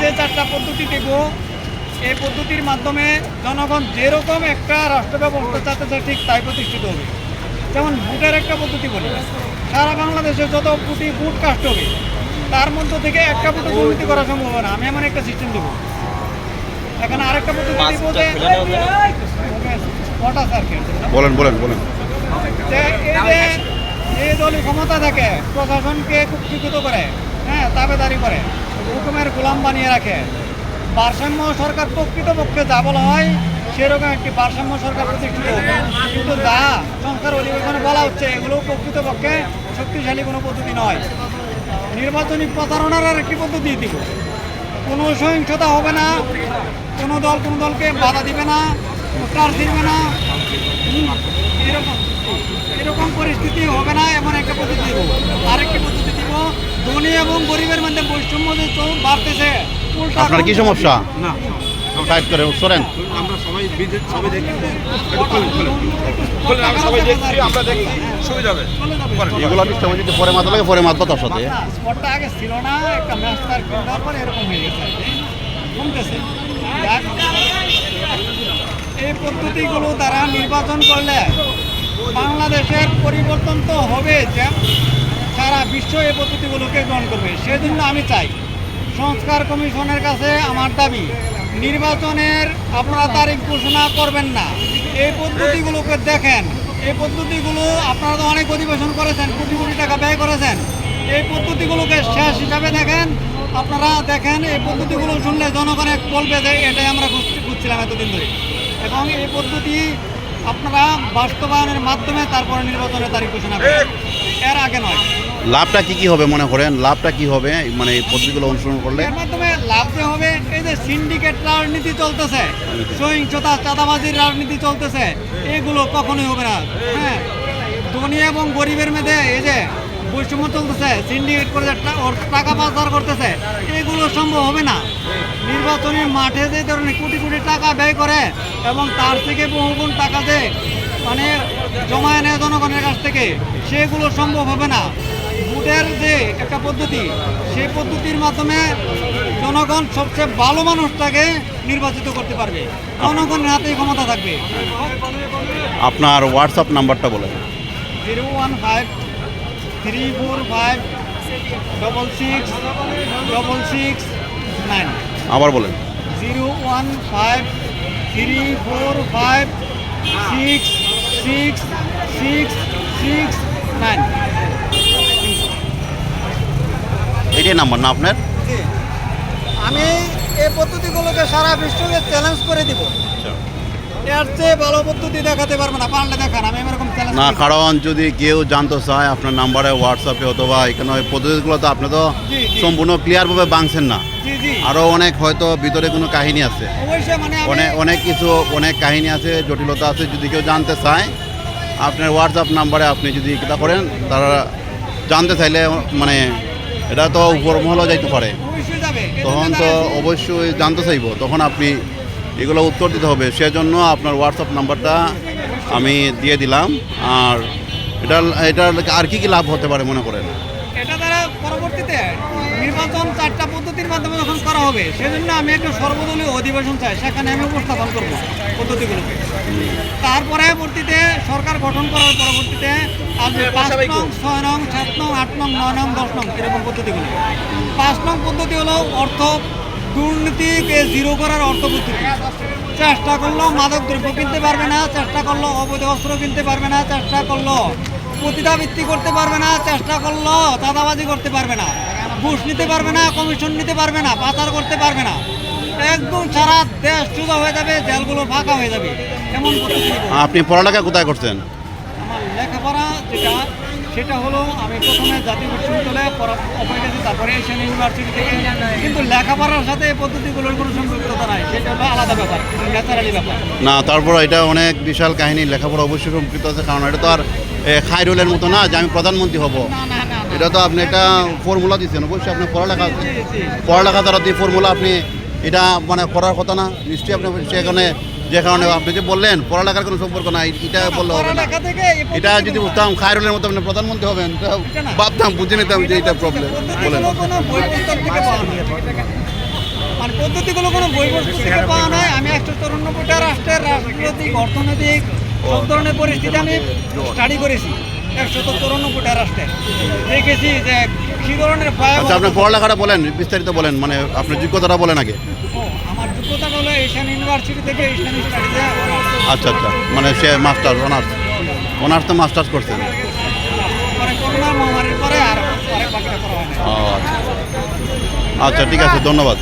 যে চারটা পদ্ধতি দেব এই পদ্ধতির মাধ্যমে জনগণ যেরকম একটা রাষ্ট্র ব্যবস্থা চাচ্ছে চায় ঠিক তাই প্রতিষ্ঠিত হবে। যেমন বুটের একটা পদ্ধতি বলি সারা বাংলাদেশে যত বুটি বুট কাস্ট হবে তার মধ্য থেকে একটা বুটে দুর্নীতি করা সম্ভব না আমি এমন একটা সিস্টেম দেবো। এখানে আরেকটা পদ্ধতি দিব যে কটা স্যার বলেন বলেন বলেন। যে এই দলই ক্ষমতা থাকে প্রশাসনকে কুক্ষিগত করে হ্যাঁ দাবেদারি করে। হুকুমের গোলাম বানিয়ে রাখে। ভারসাম্য সরকার প্রকৃতপক্ষে যা বলা হয়, সেরকম একটি ভারসাম্য সরকার প্রতিষ্ঠিত। কিন্তু যা সংস্কার অধিবেশনে বলা হচ্ছে এগুলো প্রকৃতপক্ষে শক্তিশালী কোনো পদ্ধতি নয়। নির্বাচনী প্রতারণার আর একটি পদ্ধতি দিব কোনো সহিংসতা হবে না, কোনো দল কোনো দলকে বাধা দিবে না টার দিবে না হুম, এরকম এরকম পরিস্থিতি হবে না এমন একটা পদ্ধতি দিব আরেকটি পদ্ধতি দিব ধনী এবং গরিবের মধ্যে বৈষম্য বাড়তেছে আপনার কি সমস্যা? না সাইড করে সরেন। আমরা সবাই সবাই দেখি একটু খোলেন খোলেন। খোলেন আমরা সবাই দেখছি আমরা দেখছি সুবিধা হবে। চলে যাবে। এগুলো ডিস্টার্ব পরে মাথা লাগে পরে মাথা তার সাথে। স্পটটা আগে ছিল না একটা ম্যাচ তার খেলার পরে এরকম হয়ে গেছে। কমতেছে। এই পদ্ধতিগুলো দ্বারা নির্বাচন করলে বাংলাদেশের পরিবর্তন তো হবে যে সারা বিশ্ব এই পদ্ধতিগুলোকে গ্রহণ করবে। সেজন্য আমি চাই সংস্কার কমিশনের কাছে আমার দাবি, নির্বাচনের আপনারা তারিখ ঘোষণা করবেন না। এই পদ্ধতিগুলোকে দেখেন। এই পদ্ধতিগুলো আপনারা তো অনেক অধিবেশন করেছেন, কোটি কোটি টাকা ব্যয় করেছেন। এই পদ্ধতিগুলোকে শেষ হিসাবে দেখেন। আপনারা দেখেন, এই পদ্ধতিগুলো শুনলে জনগণে বলবে যে এটাই আমরা খুঁজ- খুঁজছিলাম এতদিন ধরে। এবং এই পদ্ধতি আপনারা বাস্তবায়নের মাধ্যমে তারপরে নির্বাচনের তারিখ ঘোষণা করবেন। এর আগে নয়। লাভটা কি কি হবে মনে করেন? লাভটা কি হবে? মানে এই পদ্ধতিগুলো অনুসরণ করলে? এর মাধ্যমে লাভ যে হবে এই যে সিন্ডিকেট রাজনীতি চলতেছে সহিংসতা চাঁদাবাজির রাজনীতি চলতেছে এগুলো কখনোই হবে না। হ্যাঁ ধনী এবং গরিবের মধ্যে এই যে বৈষম্য চলতেছে সিন্ডিকেট করে টাকা পাচার করতেছে এগুলো সম্ভব হবে না। নির্বাচনী মাঠে যে ধরনের কোটি কোটি টাকা ব্যয় করে এবং তার থেকে বহুগুণ টাকা যে মানে জমায় নেয় জনগণের কাছ থেকে সেগুলো সম্ভব হবে না। ভোটের যে একটা পদ্ধতি সেই পদ্ধতির মাধ্যমে জনগণ সবচেয়ে ভালো মানুষটাকে নির্বাচিত করতে পারবে। জনগণের হাতেই ক্ষমতা থাকবে। আপনার হোয়াটসঅ্যাপ নাম্বারটা বলেন। Zero one five three four five double six double six nine. আবার বলেন। Zero one five three four five six six six six nine এটাই নাম্বার না আপনার? আমি এই পদ্ধতিগুলোকে সারা বিশ্বকে চ্যালেঞ্জ করে দিব। এর চেয়ে ভালো পদ্ধতি দেখাতে পারবে না পারলে দেখান আমি এরকম না কারণ যদি কেউ জানতে চায় আপনার নাম্বারে হোয়াটসঅ্যাপে অথবা এখানে ওই পদ্ধতিগুলো তো আপনি তো। সম্পূর্ণ ক্লিয়ারভাবে বাংছেন না। আরও অনেক হয়তো ভিতরে কোনো কাহিনী আছে। মানে অনেক অনেক কিছু অনেক কাহিনী আছে জটিলতা আছে যদি কেউ জানতে চায় আপনার হোয়াটসঅ্যাপ নাম্বারে আপনি যদি এটা করেন তারা জানতে চাইলে মানে এটা তো উপর মহলও যাইতে পারে। তখন তো অবশ্যই জানতে চাইব। তখন আপনি এগুলো উত্তর দিতে হবে। সেজন্য আপনার হোয়াটসঅ্যাপ নাম্বারটা আমি দিয়ে দিলাম। আর এটা এটা আর কি কি লাভ হতে পারে মনে করেন? এটা দ্বারা পরবর্তীতে নির্বাচন চারটা পদ্ধতির মাধ্যমে যখন করা হবে সেজন্য আমি একটা সর্বদলীয় অধিবেশন চাই। সেখানে আমি উপস্থাপন করব পদ্ধতিগুলোকে। তারপরে পরবর্তীতে সরকার গঠন করার পরবর্তীতে আসবে পাঁচ নং ছয় নং সাত নং আট নং নয় নং দশ নং এরকম পদ্ধতিগুলো। পাঁচ নং পদ্ধতি হলো অর্থ দুর্নীতিকে জিরো করার অর্থ পদ্ধতি চেষ্টা করল মাদক দ্রব্য কিনতে পারবে না চেষ্টা করল অবৈধ অস্ত্র কিনতে পারবে না চেষ্টা করল প্রতিদাবৃত্তি করতে পারবে না চেষ্টা করল চাঁদাবাজি করতে পারবে না ঘুষ নিতে পারবে না কমিশন নিতে পারবে না পাচার করতে পারবে না। একদম সারা দেশ চুদা হয়ে যাবে জেলগুলো ফাঁকা হয়ে যাবে। এমন আপনি পড়ালেখা কোথায় করছেন? আমার লেখাপড়া যেটা সেটা হলো আমি প্রথমে জাতীয় বিশ্ববিদ্যালয়ে পড়া অপরে তারপরে এশিয়ান ইউনিভার্সিটি থেকে কিন্তু লেখাপড়ার সাথে এই পদ্ধতিগুলোর কোনো সম্পৃক্ততা নাই সেটা হলো আলাদা ব্যাপার ন্যাচারালি ব্যাপার না তারপর এটা অনেক বিশাল কাহিনী লেখাপড়া অবশ্যই সম্পৃক্ত আছে কারণ এটা তো আর খাইরুলের মতো না যে আমি প্রধানমন্ত্রী হব। এটা তো আপনি একটা ফর্মুলা দিচ্ছেন অবশ্যই আপনি পড়ালেখা। পড়ালেখা দ্বারা দিয়ে ফর্মুলা আপনি এটা মানে করার কথা না নিশ্চয়ই আপনি সেখানে যে কারণে আপনি যে বললেন পড়ালেখার কোনো সম্পর্ক নাই এটা বললে হবে না। এটা যদি বুঝতাম খায়রুলের মতো আপনি প্রধানমন্ত্রী হবেন ভাবতাম বুঝে নিতাম যে এটা প্রবলেম বলেন পদ্ধতিগুলো কোনো বই পুস্তক থেকে পাওয়া না। কোনো বই পুস্তক থেকে পাওয়া নাই। আমি একশো চৌরানব্বইটা রাষ্ট্রের রাজনৈতিক অর্থনৈতিক সব ধরনের পরিস্থিতি আমি স্টাডি করেছি। একশো চৌরানব্বইটা রাষ্ট্রে। দেখেছি যে কী ধরনের আচ্ছা আপনার পড়ালেখাটা বলেন বিস্তারিত বলেন মানে আপনার যোগ্যতাটা বলেন আগে। যোগ্যতা হলো এশিয়ান ইউনিভার্সিটি থেকে স্টাডিজে আচ্ছা আচ্ছা। মানে সে মাস্টার অনার্স অনার্স তো মাস্টার্স করছেন ও আচ্ছা। আচ্ছা ঠিক আছে ধন্যবাদ।